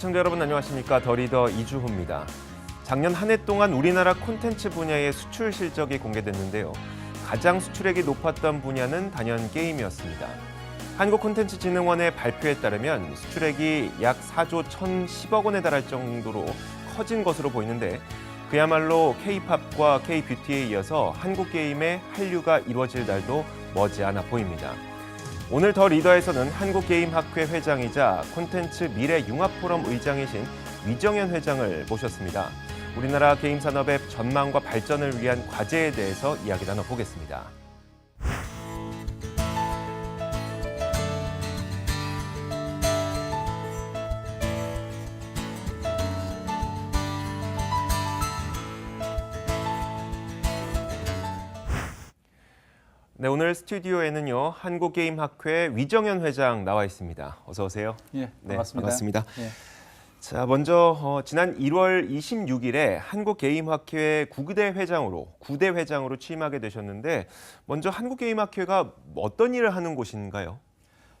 시청자 여러분 안녕하십니까 더리더 이주호입니다. 작년 한 해 동안 우리나라 콘텐츠 분야의 수출 실적이 공개됐는데요. 가장 수출액이 높았던 분야는 단연 게임이었습니다. 한국콘텐츠진흥원의 발표에 따르면 수출액이 약 4조 1,010억 원에 달할 정도로 커진 것으로 보이는데 그야말로 K-팝과 K-뷰티에 이어서 한국 게임의 한류가 이루어질 날도 머지않아 보입니다. 오늘 더 리더에서는 한국게임학회 회장이자 콘텐츠 미래융합포럼 의장이신 위정현 회장을 모셨습니다. 우리나라 게임 산업의 전망과 발전을 위한 과제에 대해서 이야기 나눠보겠습니다. 네, 오늘 스튜디오에는요 한국게임학회 위정현 회장 나와 있습니다. 어서 오세요. 예, 네, 반갑습니다. 반갑습니다. 예. 자, 먼저 어, 지난 1월 26일에 한국게임학회 구대 회장으로 구대 회장으로 취임하게 되셨는데 먼저 한국게임학회가 어떤 일을 하는 곳인가요?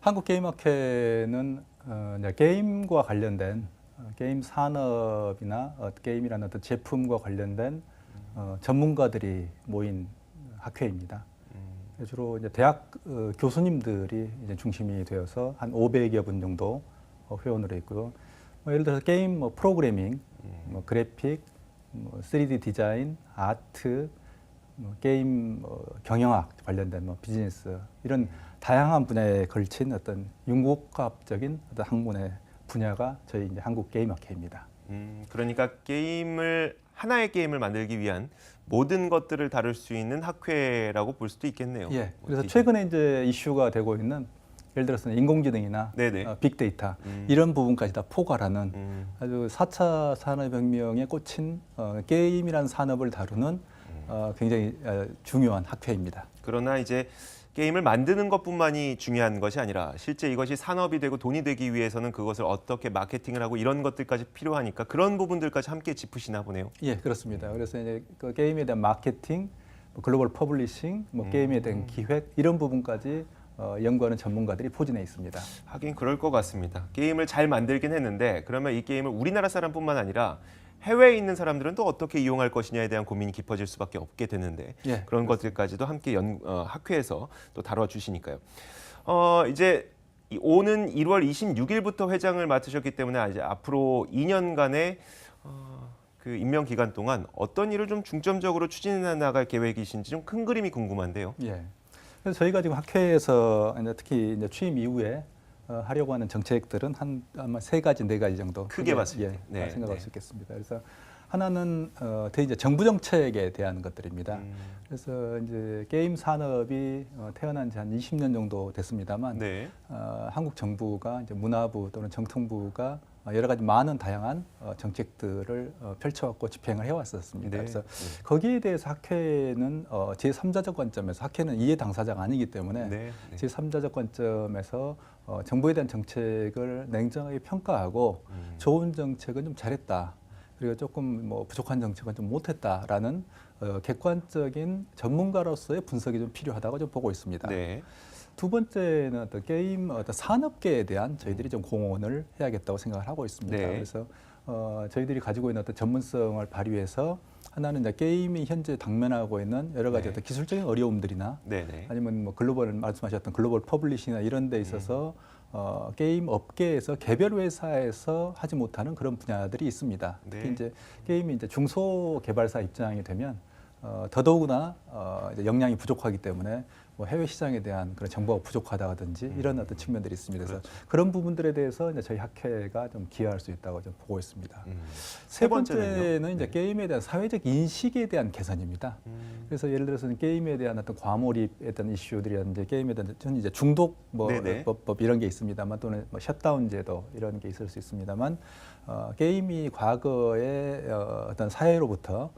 한국게임학회는 어, 게임과 관련된 어, 게임 산업이나 어, 게임이라는 어떤 제품과 관련된 어, 전문가들이 모인 학회입니다. 주로 이제 대학 어, 교수님들이 이제 중심이 되어서 한 500여 분 정도 어, 회원으로 있고요. 뭐 예를 들어서 게임 뭐 프로그래밍, 뭐 그래픽, 뭐 3D 디자인, 아트, 뭐 게임 뭐 경영학 관련된 뭐 비즈니스 이런 다양한 분야에 걸친 어떤 융복합적인 어떤 학문의 분야가 저희 이제 한국 게임 학회입니다. 음, 그러니까 게임을 하나의 게임을 만들기 위한 모든 것들을 다룰 수 있는 학회라고 볼 수도 있겠네요. 예. 그래서 어떻게- 최근에 이제 이슈가 되고 있는 예를 들어서 인공지능이나 네네. 어, 빅데이터 음. 이런 부분까지 다 포괄하는 음, 아주 4차 산업혁명에 꽂힌 어, 게임이라는 산업을 다루는 음. 어, 굉장히 어, 중요한 학회입니다. 그러나 이제 게임을 만드는 것뿐만이 중요한 것이 아니라 실제 이것이 산업이 되고 돈이 되기 위해서는 그것을 어떻게 마케팅을 하고 이런 것들까지 필요하니까 그런 부분들까지 함께 짚으시나 보네요. 예, 그렇습니다. 그래서 이제 그 게임에 대한 마케팅, 뭐 글로벌 퍼블리싱, 뭐 음. 게임에 대한 기획 이런 부분까지 어, 연구하는 전문가들이 포진해 있습니다. 하긴 그럴 것 같습니다. 게임을 잘 만들긴 했는데 그러면 이 게임을 우리나라 사람뿐만 아니라 해외에 있는 사람들은 또 어떻게 이용할 것이냐에 대한 고민이 깊어질 수밖에 없게 되는데 예, 그런 것들까지도 함께 연, 어, 학회에서 또 다뤄주시니까요. 어, 이제 이 오는 1월 26일부터 회장을 맡으셨기 때문에 이제 앞으로 2년간의 어, 그 임명 기간 동안 어떤 일을 좀 중점적으로 추진해 나갈 계획이신지 좀 큰 그림이 궁금한데요. 예. 그래서 저희가 지금 학회에서 이제 특히 이제 취임 이후에 어, 하려고 하는 정책들은 한 아마 세 가지 네 가지 정도 크게 봤을 예, 때. 네, 생각할 네. 수 있겠습니다. 그래서 하나는 어, 대 이제 정부 정책에 대한 것들입니다. 음, 그래서 이제 게임 산업이 어, 태어난 지 한 20년 정도 됐습니다만 네. 어, 한국 정부가 이제 문화부 또는 정통부가 어, 여러 가지 많은 다양한 어, 정책들을 어, 펼쳐왔고 집행을 해왔었습니다. 네. 그래서 네. 거기에 대해서 학회는 어, 제3자적 관점에서 학회는 이해 당사자가 아니기 때문에 네. 네. 제3자적 관점에서 어, 정부에 대한 정책을 냉정하게 평가하고 음. 좋은 정책은 좀 잘했다. 그리고 조금 뭐 부족한 정책은 좀 못했다라는 어, 객관적인 전문가로서의 분석이 좀 필요하다고 좀 보고 있습니다. 네. 두 번째는 어떤 게임 어떤 산업계에 대한 저희들이 좀 공헌을 해야겠다고 생각을 하고 있습니다. 네. 그래서 어, 저희들이 가지고 있는 어떤 전문성을 발휘해서 하나는 이제 게임이 현재 당면하고 있는 여러 가지 네. 어떤 기술적인 어려움들이나 네. 네. 아니면 뭐 글로벌 말씀하셨던 글로벌 퍼블리싱이나 이런 데 있어서 어, 게임 업계에서 개별 회사에서 하지 못하는 그런 분야들이 있습니다. 특히 네. 이제 게임이 이제 중소 개발사 입장이 되면 어, 더더욱이나 어, 이제 역량이 부족하기 때문에 뭐 해외 시장에 대한 그런 정보가 부족하다든지 이런 어떤 측면들이 있습니다. 그래서 그런 부분들에 대해서 이제 저희 학회가 좀 기여할 수 있다고 좀 보고 있습니다. 음. 세? 번째는 이제 네. 게임에 대한 사회적 인식에 대한 개선입니다. 음. 그래서 예를 들어서 게임에 대한 어떤 과몰입에 대한 이슈들이라든지 게임에 대한 전 이제 중독 뭐 네네. 법, 법 이런 게 있습니다만 또는 뭐 셧다운 제도 이런 게 있을 수 있습니다만 어, 게임이 과거에 어, 어떤 사회로부터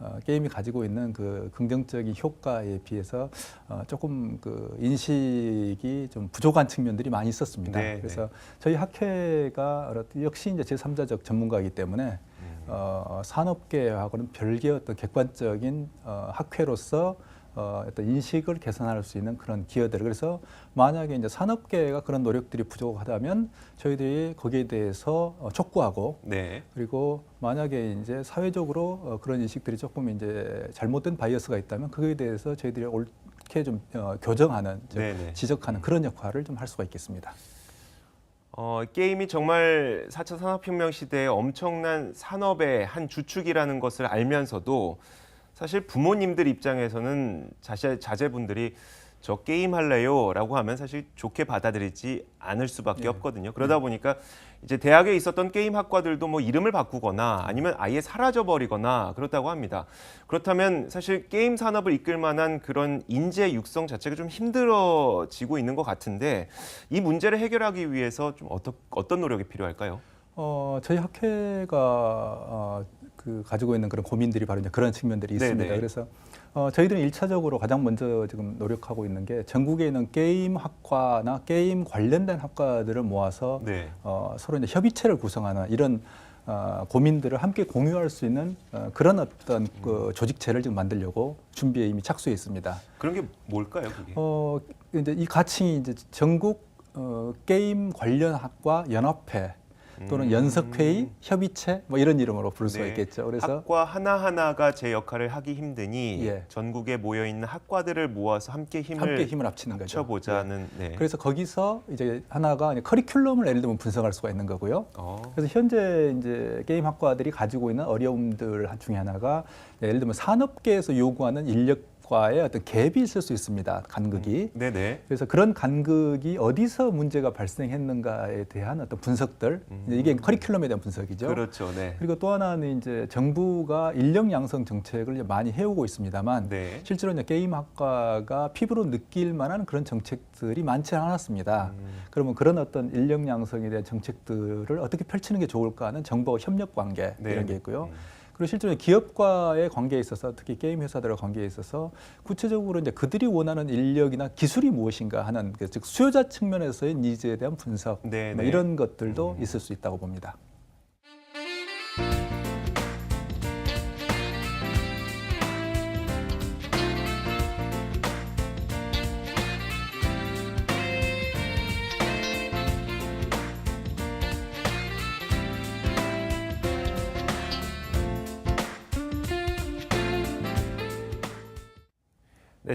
어, 게임이 가지고 있는 그 긍정적인 효과에 비해서 어, 조금 그 인식이 좀 부족한 측면들이 많이 있었습니다. 네, 그래서 저희 학회가 역시 이제 제3자적 전문가이기 때문에 음. 어, 산업계하고는 별개의 어떤 객관적인 어, 학회로서 어, 어떤 인식을 개선할 수 있는 그런 기여들. 그래서 만약에 이제 산업계가 그런 노력들이 부족하다면 저희들이 거기에 대해서 어, 촉구하고 네. 그리고 만약에 이제 사회적으로 어, 그런 인식들이 조금 이제 잘못된 바이어스가 있다면 그거에 대해서 저희들이 옳게 좀 어, 교정하는, 즉 네네. 지적하는 그런 역할을 좀 할 수가 있겠습니다. 어, 게임이 정말 4차 산업혁명 시대에 엄청난 산업의 한 주축이라는 것을 알면서도 사실 부모님들 입장에서는 자제, 자제분들이 저 게임 할래요? 라고 하면 사실 좋게 받아들이지 않을 수밖에 네. 없거든요. 그러다 보니까 이제 대학에 있었던 게임 학과들도 뭐 이름을 바꾸거나 아니면 아예 사라져 버리거나 그렇다고 합니다. 그렇다면 사실 게임 산업을 이끌 만한 그런 인재 육성 자체가 좀 힘들어지고 있는 것 같은데 이 문제를 해결하기 위해서 좀 어떤 어떤 노력이 필요할까요? 어, 저희 학회가 어, 그 가지고 있는 그런 고민들이 바로 이제 그런 측면들이 있습니다. 네네. 그래서 어, 저희들은 일차적으로 가장 먼저 지금 노력하고 있는 게 전국에 있는 게임 학과나 게임 관련된 학과들을 모아서 네. 어, 서로 이제 협의체를 구성하는 이런 어, 고민들을 함께 공유할 수 있는 어, 그런 어떤 그 조직체를 지금 만들려고 준비에 이미 착수해 있습니다. 그런 게 뭘까요, 그게? 어 이제 이 가칭이 이제 전국 어, 게임 관련 학과 연합회 또는 음. 연석회의, 협의체 뭐 이런 이름으로 부를 수가 네. 있겠죠. 그래서 학과 하나하나가 제 역할을 하기 힘드니 예. 전국에 모여 있는 학과들을 모아서 함께 힘을 함께 힘을 합치는 거죠. 합쳐보자는 네. 그래서 거기서 이제 하나가 이제 커리큘럼을 예를 들면 분석할 수가 있는 거고요. 어. 그래서 현재 이제 게임 학과들이 가지고 있는 어려움들 중에 하나가 예를 들면 산업계에서 요구하는 인력 과의 어떤 갭이 있을 수 있습니다. 간극이. 네네. 그래서 그런 간극이 어디서 문제가 발생했는가에 대한 어떤 분석들 이제 이게 커리큘럼에 대한 분석이죠. 음. 그렇죠. 네. 그리고 또 하나는 이제 정부가 인력 양성 정책을 많이 해오고 있습니다만 네. 실제로 이제 게임 학과가 피부로 느낄 만한 그런 정책들이 많지 않았습니다. 음. 그러면 그런 어떤 인력 양성에 대한 정책들을 어떻게 펼치는 게 좋을까 하는 정부와 협력 관계 네. 이런 게 있고요. 음. 그리고 실제로 기업과의 관계에 있어서 특히 게임 회사들과 관계에 있어서 구체적으로 이제 그들이 원하는 인력이나 기술이 무엇인가 하는 그즉 수요자 측면에서의 니즈에 대한 분석 네, 뭐 네. 이런 것들도 음. 있을 수 있다고 봅니다.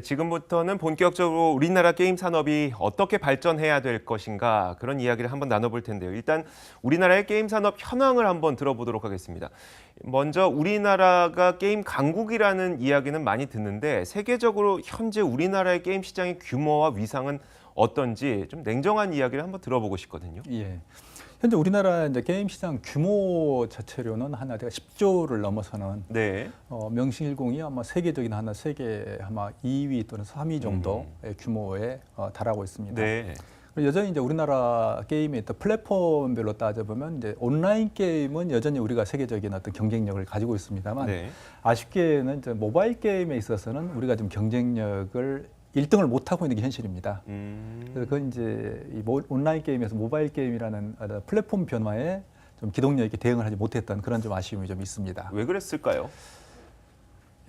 지금부터는 본격적으로 우리나라 게임 산업이 어떻게 발전해야 될 것인가 그런 이야기를 한번 나눠볼 텐데요. 일단 우리나라의 게임 산업 현황을 한번 들어보도록 하겠습니다. 먼저 우리나라가 게임 강국이라는 이야기는 많이 듣는데 세계적으로 현재 우리나라의 게임 시장의 규모와 위상은 어떤지 좀 냉정한 이야기를 한번 들어보고 싶거든요. 예. 현재 우리나라 이제 게임 시장 규모 자체로는 하나 대가 10조를 넘어서는 네. 어, 명실공히 아마 세계적인 하나 세계 아마 2위 또는 3위 정도의 규모에 어, 달하고 있습니다. 음. 네. 여전히 이제 우리나라 게임의 또 플랫폼별로 따져보면 이제 온라인 게임은 여전히 우리가 세계적인 어떤 경쟁력을 가지고 있습니다만 네. 아쉽게는 이제 모바일 게임에 있어서는 우리가 좀 경쟁력을 1등을 못 하고 있는 게 현실입니다. 음. 그래서 그건 이제 이 모- 온라인 게임에서 모바일 게임이라는 어떤 플랫폼 변화에 좀 기동력 있게 대응을 하지 못했던 그런 좀 아쉬움이 좀 있습니다. 왜 그랬을까요?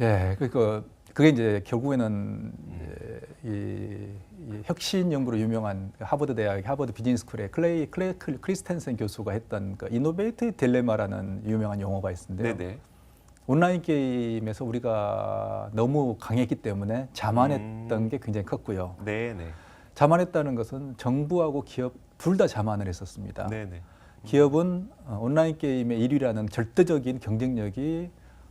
예, 그러니까 그게 이제 결국에는 이제 이, 이 혁신 연구로 유명한 하버드 대학 하버드 비즈니스 스쿨의 클레이 클레 클- 크리스텐센 교수가 했던 그 이노베이트 딜레마라는 유명한 용어가 있는데요. 네네. 온라인 게임에서 우리가 너무 강했기 때문에 자만했던 음. 게 굉장히 컸고요. 네네. 자만했다는 것은 정부하고 기업 둘 다 자만을 했었습니다. 네네. 기업은 어, 온라인 게임의 1위라는 절대적인 경쟁력이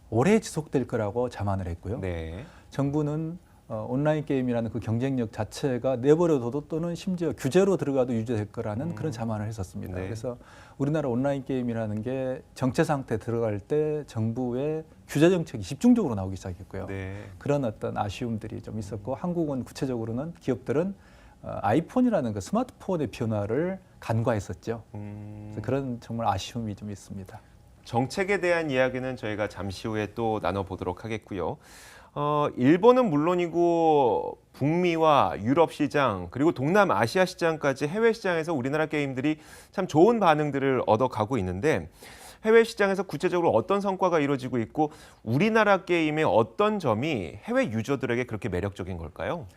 오래 지속될 거라고 자만을 했고요. 네. 정부는 어, 온라인 게임이라는 그 경쟁력 자체가 내버려둬도 또는 심지어 규제로 들어가도 유지될 거라는 그런 자만을 했었습니다. 네. 그래서 우리나라 온라인 게임이라는 게 정체 상태 들어갈 때 정부의 규제 정책이 집중적으로 나오기 시작했고요. 네. 그런 어떤 아쉬움들이 좀 있었고 한국은 구체적으로는 기업들은 어, 아이폰이라는 그 스마트폰의 변화를 간과했었죠. 음. 그런 정말 아쉬움이 좀 있습니다. 정책에 대한 이야기는 저희가 잠시 후에 또 나눠보도록 하겠고요. 어, 일본은 물론이고 북미와 유럽 시장 그리고 동남아시아 시장까지 해외 시장에서 우리나라 게임들이 참 좋은 반응들을 얻어가고 있는데 해외 시장에서 구체적으로 어떤 성과가 이루어지고 있고 우리나라 게임의 어떤 점이 해외 유저들에게 그렇게 매력적인 걸까요?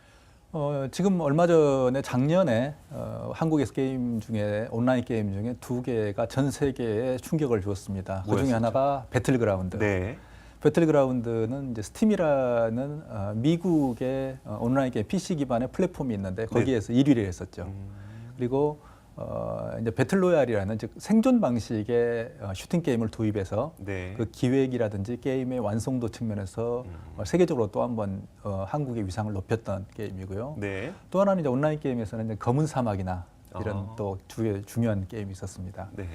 어, 지금 얼마 전에 작년에 어, 한국에서 게임 중에 온라인 게임 중에 두 개가 전 세계에 충격을 주었습니다. 그 중에? 하나가 배틀그라운드. 네. 배틀그라운드는 이제 스팀이라는 어, 미국의 어, 온라인 게임 PC 기반의 플랫폼이 있는데 거기에서 1위를 했었죠. 음. 그리고 어, 이제 배틀로얄이라는 즉 생존 방식의 어, 슈팅 게임을 도입해서 네. 그 기획이라든지 게임의 완성도 측면에서 어, 세계적으로 또 한번 어, 한국의 위상을 높였던 게임이고요. 네. 또 하나는 이제 온라인 게임에서는 이제 검은 사막이나 이런 아. 또 주, 중요한 게임이 있었습니다. 네.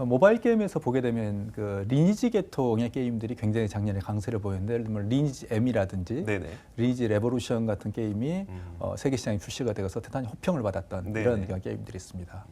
어, 모바일 게임에서 보게 되면 그 리니지 계통의 게임들이 굉장히 작년에 강세를 보였는데 예를 들면 리니지 M이라든지 네네. 리니지 레보루션 같은 게임이 음. 어, 세계 시장에 출시가 되어서 대단히 호평을 받았던 네네. 이런 그런 게임들이 있습니다.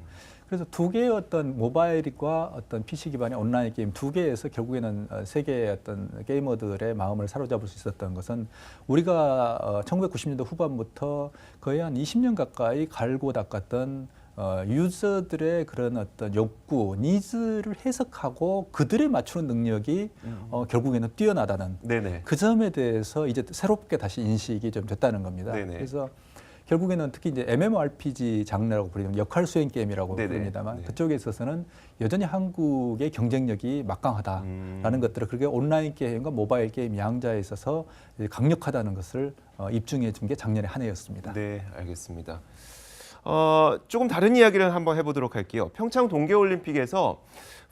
그래서 두 개의 어떤 모바일과 어떤 PC 기반의 온라인 게임 두 개에서 결국에는 어, 세계의 어떤 게이머들의 마음을 사로잡을 수 있었던 것은 우리가 어, 1990년대 후반부터 거의 한 20년 가까이 갈고 닦았던 어, 유저들의 그런 어떤 욕구, 니즈를 해석하고 그들에 맞추는 능력이 어, 결국에는 뛰어나다는 네네. 그 점에 대해서 이제 새롭게 다시 인식이 좀 됐다는 겁니다. 네네. 그래서 결국에는 특히 이제 MMORPG 장르라고 부르는 역할 수행 게임이라고 네네. 부릅니다만 네. 그쪽에 있어서는 여전히 한국의 경쟁력이 막강하다라는 음. 것들을 그게 온라인 게임과 모바일 게임 양자에 있어서 강력하다는 것을 어, 입증해 준 게 작년의 한 해였습니다. 네, 알겠습니다. 어, 조금 다른 이야기를 한번 해보도록 할게요. 평창 동계올림픽에서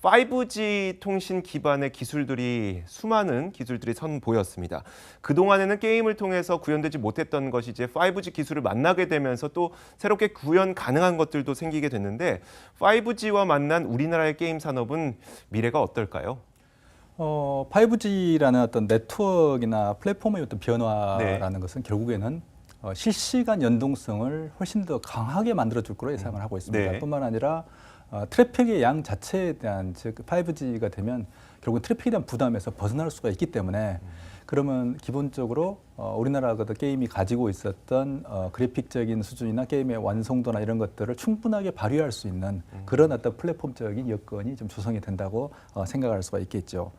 5G 통신 기반의 기술들이 수많은 기술들이 선보였습니다. 그 동안에는 게임을 통해서 구현되지 못했던 것이 이제 5G 기술을 만나게 되면서 또 새롭게 구현 가능한 것들도 생기게 됐는데 5G와 만난 우리나라의 게임 산업은 미래가 어떨까요? 어, 5G라는 어떤 네트워크나 플랫폼의 어떤 변화라는 네. 것은 결국에는 어, 실시간 연동성을 훨씬 더 강하게 만들어줄 거로 예상을 하고 있습니다. 네. 뿐만 아니라 어, 트래픽의 양 자체에 대한 즉 5G가 되면 결국 트래픽에 대한 부담에서 벗어날 수가 있기 때문에 그러면 기본적으로 어, 우리나라가 그 게임이 가지고 있었던 어, 그래픽적인 수준이나 게임의 완성도나 이런 것들을 충분하게 발휘할 수 있는 그런 어떤 플랫폼적인 여건이 좀 조성이 된다고 어, 생각할 수가 있겠죠.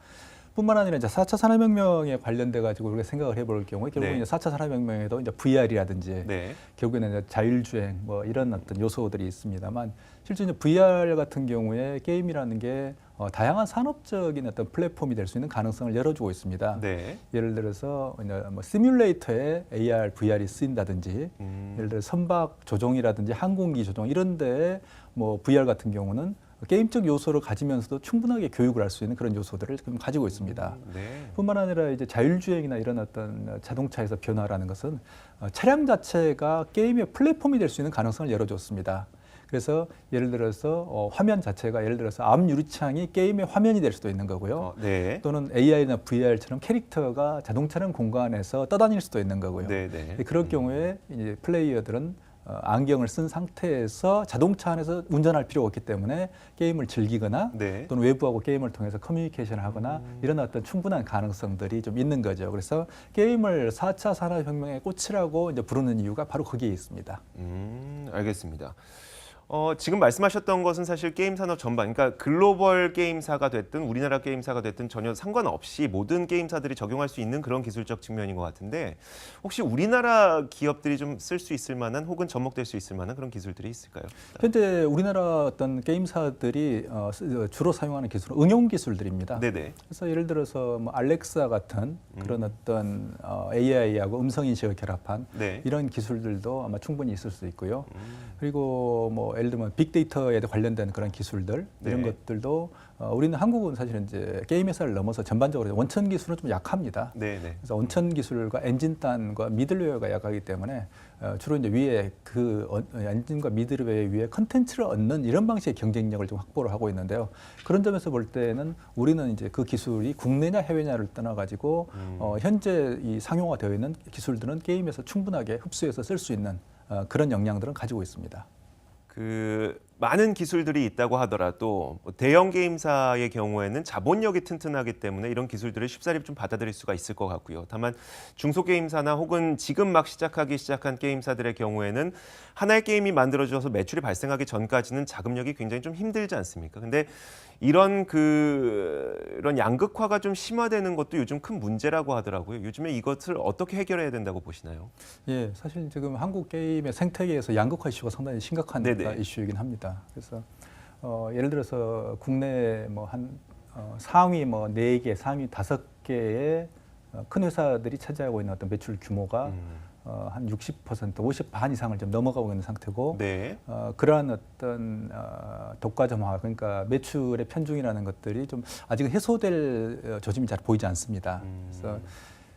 뿐만 아니라 이제 4차 산업혁명에 관련돼 가지고 우리가 생각을 해볼 경우에 결국 네. 에 이제 4차 산업혁명에도 이제 VR이라든지 네. 결국에는 이제 자율주행 뭐 이런 어떤 요소들이 있습니다만 실제 이제 VR 같은 경우에 게임이라는 게 어, 다양한 산업적인 어떤 플랫폼이 될 수 있는 가능성을 열어주고 있습니다. 네. 예를 들어서 뭐 시뮬레이터에 AR, VR이 쓰인다든지 음. 예를 들어 선박 조종이라든지 항공기 조종 이런 데에 뭐 VR 같은 경우는 게임적 요소를 가지면서도 충분하게 교육을 할 수 있는 그런 요소들을 지금 가지고 있습니다. 네. 뿐만 아니라 이제 자율주행이나 이런 어떤 자동차에서 변화라는 것은 어, 차량 자체가 게임의 플랫폼이 될 수 있는 가능성을 열어줬습니다. 그래서 예를 들어서 어, 화면 자체가 예를 들어서 앞 유리창이 게임의 화면이 될 수도 있는 거고요. 어, 네. 또는 AI나 VR처럼 캐릭터가 자동차량 공간에서 떠다닐 수도 있는 거고요. 네, 네. 그럴 경우에 이제 플레이어들은 어, 안경을 쓴 상태에서 자동차 안에서 운전할 필요가 없기 때문에 게임을 즐기거나 네. 또는 외부하고 게임을 통해서 커뮤니케이션을 하거나 이런 어떤 충분한 가능성들이 좀 있는 거죠. 그래서 게임을 4차 산업혁명의 꽃이라고 이제 부르는 이유가 바로 거기에 있습니다. 음, 알겠습니다. 어, 지금 말씀하셨던 것은 사실 게임 산업 전반, 그러니까 글로벌 게임사가 됐든 우리나라 게임사가 됐든 전혀 상관없이 모든 게임사들이 적용할 수 있는 그런 기술적 측면인 것 같은데 혹시 우리나라 기업들이 좀 쓸 수 있을 만한 혹은 접목될 수 있을 만한 그런 기술들이 있을까요? 현재 우리나라 어떤 게임사들이 어, 쓰- 주로 사용하는 기술은 응용 기술들입니다. 네네. 그래서 예를 들어서 뭐 알렉사 같은 그런 어떤 어, AI하고 음성 인식을 결합한 네. 이런 기술들도 아마 충분히 있을 수 있고요. 음, 그리고 뭐 예를 들면 빅데이터에 관련된 그런 기술들 이런 네. 것들도 어, 우리는 한국은 사실은 이제 게임 회사를 넘어서 전반적으로 원천 기술은 좀 약합니다. 네 네. 그래서 원천 기술과 엔진단과 미들웨어가 약하기 때문에 어, 주로 이제 위에 그 어, 엔진과 미들웨어 위에 컨텐츠를 얻는 이런 방식의 경쟁력을 좀 확보를 하고 있는데요. 그런 점에서 볼 때는 우리는 이제 그 기술이 국내냐 해외냐를 떠나 가지고 음. 어, 현재 이 상용화되어 있는 기술들은 게임에서 충분하게 흡수해서 쓸 수 있는 어, 그런 역량들은 가지고 있습니다. 그 많은 기술들이 있다고 하더라도 뭐 대형 게임사의 경우에는 자본력이 튼튼하기 때문에 이런 기술들을 쉽사리 좀 받아들일 수가 있을 것 같고요. 다만 중소 게임사나 혹은 지금 막 시작하기 시작한 게임사들의 경우에는 하나의 게임이 만들어져서 매출이 발생하기 전까지는 자금력이 굉장히 좀 힘들지 않습니까? 근데 이런 그 이런 양극화가 좀 심화되는 것도 요즘 큰 문제라고 하더라고요. 요즘에 이것을 어떻게 해결해야 된다고 보시나요? 예, 사실 지금 한국 게임의 생태계에서 양극화 이슈가 상당히 심각한 네네. 이슈이긴 합니다. 그래서 어, 예를 들어서 국내 뭐한 어, 상위 뭐 네 개, 상위 다섯 개의 어, 큰 회사들이 차지하고 있는 어떤 매출 규모가 음. 어, 한 60%, 50반 이상을 좀 넘어가고 있는 상태고 네. 어, 그러한 어떤 어, 독과점화 그러니까 매출의 편중이라는 것들이 좀 아직은 해소될 어, 조짐이 잘 보이지 않습니다. 음. 그래서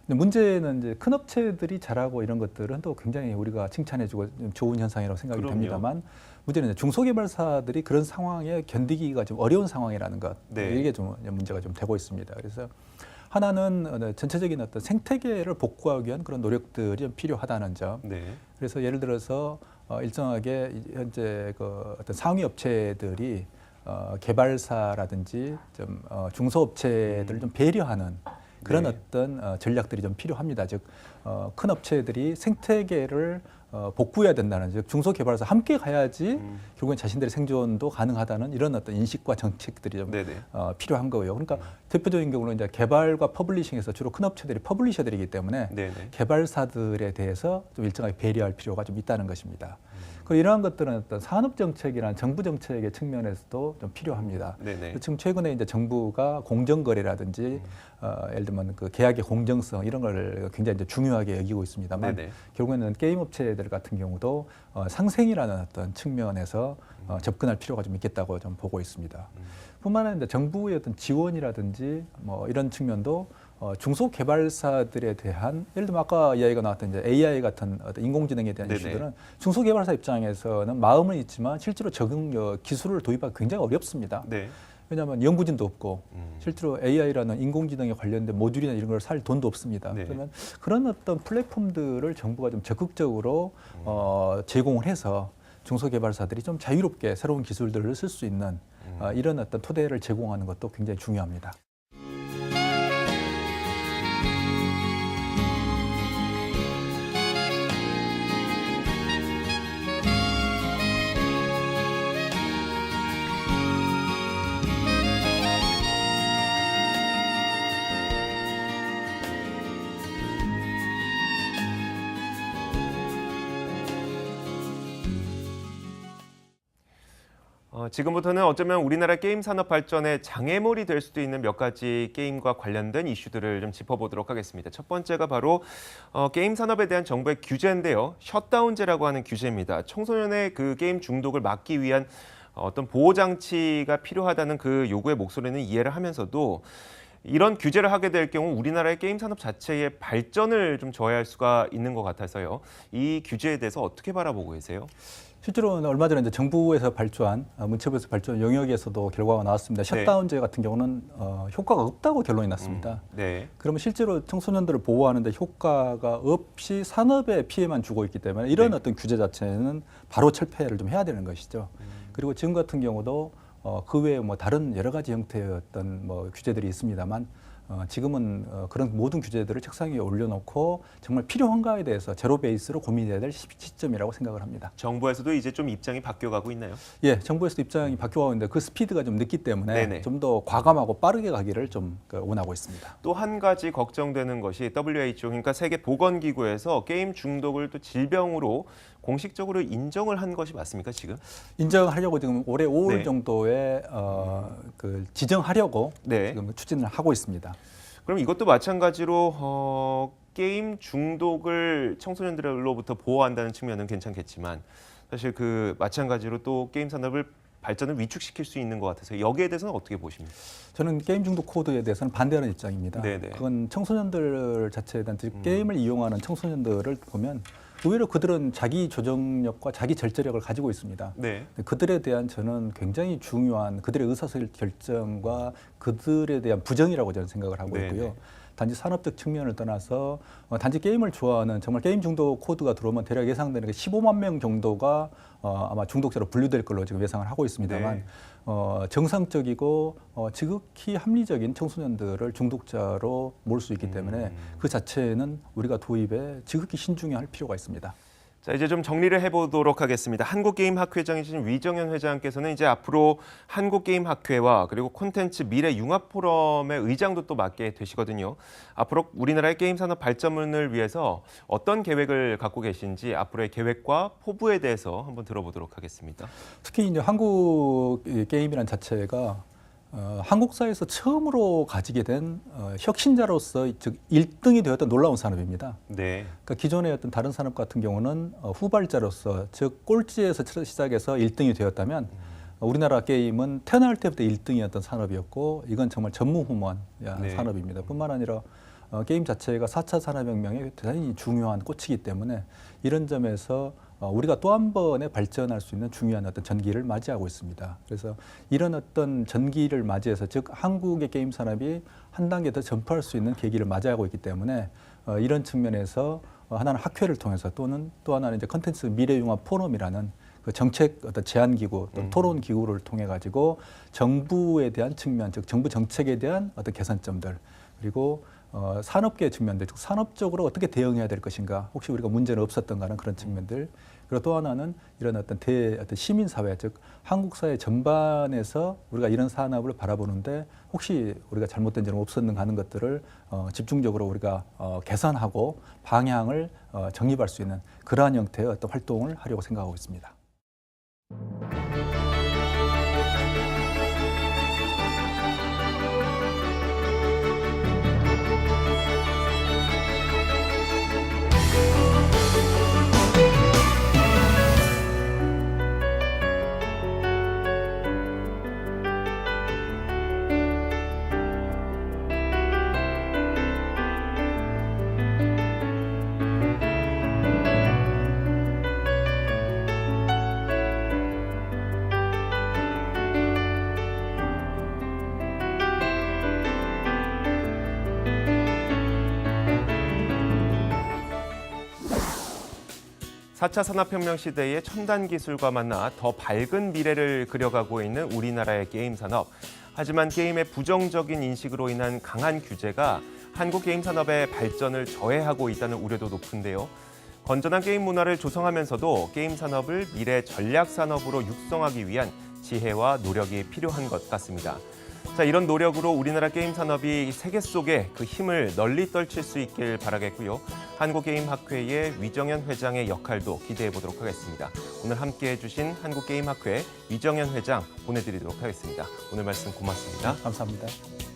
근데 문제는 이제 큰 업체들이 잘하고 이런 것들은 또 굉장히 우리가 칭찬해주고 좀 좋은 현상이라고 생각이 그럼요. 됩니다만 문제는 중소개발사들이 그런 상황에 견디기가 좀 어려운 상황이라는 것 네. 이게 좀 문제가 좀 되고 있습니다. 그래서 하나는 어, 전체적인 어떤 생태계를 복구하기 위한 그런 노력들이 좀 필요하다는 점. 네. 그래서 예를 들어서 어, 일정하게 이- 현재 그 어떤 상위 업체들이 어, 개발사라든지 좀 어, 중소업체들을 좀 배려하는 그런 네. 어떤 어, 전략들이 좀 필요합니다. 즉, 어, 큰 업체들이 생태계를 어, 복구해야 된다는 즉 중소개발사 함께 가야지 음. 결국엔 자신들의 생존도 가능하다는 이런 어떤 인식과 정책들이 좀 네네. 어, 필요한 거예요. 그러니까 대표적인 경우는 이제 개발과 퍼블리싱에서 주로 큰 업체들이 퍼블리셔들이기 때문에 네네. 개발사들에 대해서 좀 일정하게 배려할 필요가 좀 있다는 것입니다. 음. 그리고 이러한 것들은 어떤 산업 정책이나 정부 정책의 측면에서도 좀 필요합니다. 네네. 지금 최근에 이제 정부가 공정 거래라든지 음. 어, 예를 들면 그 계약의 공정성 이런 걸 굉장히 이제 중요하게 여기고 있습니다만 네네. 결국에는 게임 업체들 같은 경우도 어, 상생이라는 어떤 측면에서 어, 접근할 필요가 좀 있겠다고 좀 보고 있습니다. 음. 뿐만 아니라 이제 정부의 어떤 지원이라든지 뭐 이런 측면도 어, 중소 개발사들에 대한 예를 들면 아까 이야기가 나왔던 이제 AI 같은 어떤 인공지능에 대한 네네. 이슈들은 중소 개발사 입장에서는 마음은 있지만 실제로 적응 어, 기술을 도입하기 굉장히 어렵습니다. 네. 왜냐하면 연구진도 없고 음. 실제로 AI라는 인공지능에 관련된 모듈이나 이런 걸 살 돈도 없습니다. 네. 그러면 그런 어떤 플랫폼들을 정부가 좀 적극적으로 음. 어, 제공을 해서 중소개발사들이 좀 자유롭게 새로운 기술들을 쓸 수 있는 음. 어, 이런 어떤 토대를 제공하는 것도 굉장히 중요합니다. 지금부터는 어쩌면 우리나라 게임 산업 발전의 장애물이 될 수도 있는 몇 가지 게임과 관련된 이슈들을 좀 짚어보도록 하겠습니다. 첫 번째가 바로 어, 게임 산업에 대한 정부의 규제인데요. 셧다운제라고 하는 규제입니다. 청소년의 그 게임 중독을 막기 위한 어떤 보호 장치가 필요하다는 그 요구의 목소리는 이해를 하면서도 이런 규제를 하게 될 경우 우리나라의 게임 산업 자체의 발전을 좀 저해할 수가 있는 것 같아서요. 이 규제에 대해서 어떻게 바라보고 계세요? 실제로는 얼마 전에 이제 정부에서 발주한 어, 문체부에서 발주한 영역에서도 결과가 나왔습니다. 네. 셧다운제 같은 경우는 어, 효과가 없다고 결론이 났습니다. 음, 네. 그러면 실제로 청소년들을 보호하는데 효과가 없이 산업에 피해만 주고 있기 때문에 이런 네. 어떤 규제 자체는 바로 철폐를 좀 해야 되는 것이죠. 그리고 지금 같은 경우도 어, 그 외에 뭐 다른 여러 가지 형태의 어떤 뭐 규제들이 있습니다만 어, 지금은 어, 그런 모든 규제들을 책상 위에 올려놓고 정말 필요한가에 대해서 제로 베이스로 고민해야 될 시- 시점이라고 생각을 합니다. 정부에서도 이제 좀 입장이 바뀌어가고 있나요? 예, 정부에서 입장이 바뀌어가고 있는데 그 스피드가 좀 늦기 때문에. 좀 더 과감하고 빠르게 가기를 좀 그, 원하고 있습니다. 또 한 가지 걱정되는 것이 WHO 그러니까 세계 보건기구에서 게임 중독을 또 질병으로 공식적으로 인정을 한 것이 맞습니까 지금? 인정하려고 지금 올해 5월 네. 정도에 어, 그 지정하려고 네. 지금 추진을 하고 있습니다. 그럼 이것도 마찬가지로 어, 게임 중독을 청소년들로부터 보호한다는 측면은 괜찮겠지만 사실 그 마찬가지로 또 게임 산업을 발전을 위축시킬 수 있는 것 같아서 여기에 대해서는 어떻게 보십니까? 저는 게임 중독 코드에 대해서는 반대하는 입장입니다. 네네. 음. 그건 청소년들 자체에 대한 즉 게임을 이용하는 청소년들을 보면 의외로 그들은 자기 조정력과 자기 절제력을 가지고 있습니다. 네. 그들에 대한 저는 굉장히 중요한 그들의 의사결정과 그들에 대한 부정이라고 저는 생각을 하고 네네. 있고요. 단지 산업적 측면을 떠나서 어, 단지 게임을 좋아하는 정말 게임 중독 코드가 들어오면 대략 예상되는 게 15만 명 정도가 어, 아마 중독자로 분류될 걸로 지금 예상을 하고 있습니다만 네. 어, 정상적이고 어, 지극히 합리적인 청소년들을 중독자로 몰 수 있기 때문에 음. 그 자체는 우리가 도입에 지극히 신중해할 필요가 있습니다. 자 이제 좀 정리를 해보도록 하겠습니다. 한국게임학회장이신 위정현 회장께서는 이제 앞으로 한국게임학회와 그리고 콘텐츠 미래 융합 포럼의 의장도 또 맡게 되시거든요. 앞으로 우리나라의 게임 산업 발전을 위해서 어떤 계획을 갖고 계신지 앞으로의 계획과 포부에 대해서 한번 들어보도록 하겠습니다. 특히 이제 한국 이 게임이란 자체가 어, 한국사에서 처음으로 가지게 된 어, 혁신자로서 즉 1등이 되었던 놀라운 산업입니다. 네. 그러니까 기존의 어떤 다른 산업 같은 경우는 어, 후발자로서 즉 꼴찌에서 첫 시작해서 1등이 되었다면 어, 우리나라 게임은 태어날 때부터 1등이었던 산업이었고 이건 정말 전무후무한 야, 네. 산업입니다. 뿐만 아니라 어, 게임 자체가 4차 산업혁명의 대단히 중요한 꽃이기 때문에 이런 점에서 어, 우리가 또 한 번에 발전할 수 있는 중요한 어떤 전기를 맞이하고 있습니다. 그래서 이런 어떤 전기를 맞이해서 즉 한국의 게임 산업이 한 단계 더 전파할 수 있는 계기를 맞이하고 있기 때문에 어, 이런 측면에서 어, 하나는 학회를 통해서 또는 또 하나는 이제 컨텐츠 미래융합 포럼이라는 그 정책 어떤 제안 기구 또 음. 토론 기구를 통해 가지고 정부에 대한 측면 즉 정부 정책에 대한 어떤 개선점들 그리고 어, 산업계 측면들 즉 산업적으로 어떻게 대응해야 될 것인가 혹시 우리가 문제는 없었던가 하는 그런 측면들 그리고 또 하나는 이런 어떤 대 어떤 시민 사회 즉 한국 사회 전반에서 우리가 이런 산업을 바라보는데 혹시 우리가 잘못된 점은 없었는가 하는 것들을 어, 집중적으로 우리가 어, 개선하고 방향을 어, 정립할 수 있는 그러한 형태의 어떤 활동을 하려고 생각하고 있습니다. 사차 산업혁명 시대의 첨단 기술과 만나 더 밝은 미래를 그려가고 있는 우리나라의 게임 산업. 하지만 게임의 부정적인 인식으로 인한 강한 규제가 한국 게임 산업의 발전을 저해하고 있다는 우려도 높은데요. 건전한 게임 문화를 조성하면서도 게임 산업을 미래 전략 산업으로 육성하기 위한 지혜와 노력이 필요한 것 같습니다. 자, 이런 노력으로 우리나라 게임 산업이 세계 속에 그 힘을 널리 떨칠 수 있길 바라겠고요. 한국게임학회의 위정현 회장의 역할도 기대해 보도록 하겠습니다. 오늘 함께 해주신 한국게임학회 위정현 회장 보내드리도록 하겠습니다. 오늘 말씀 고맙습니다. 감사합니다.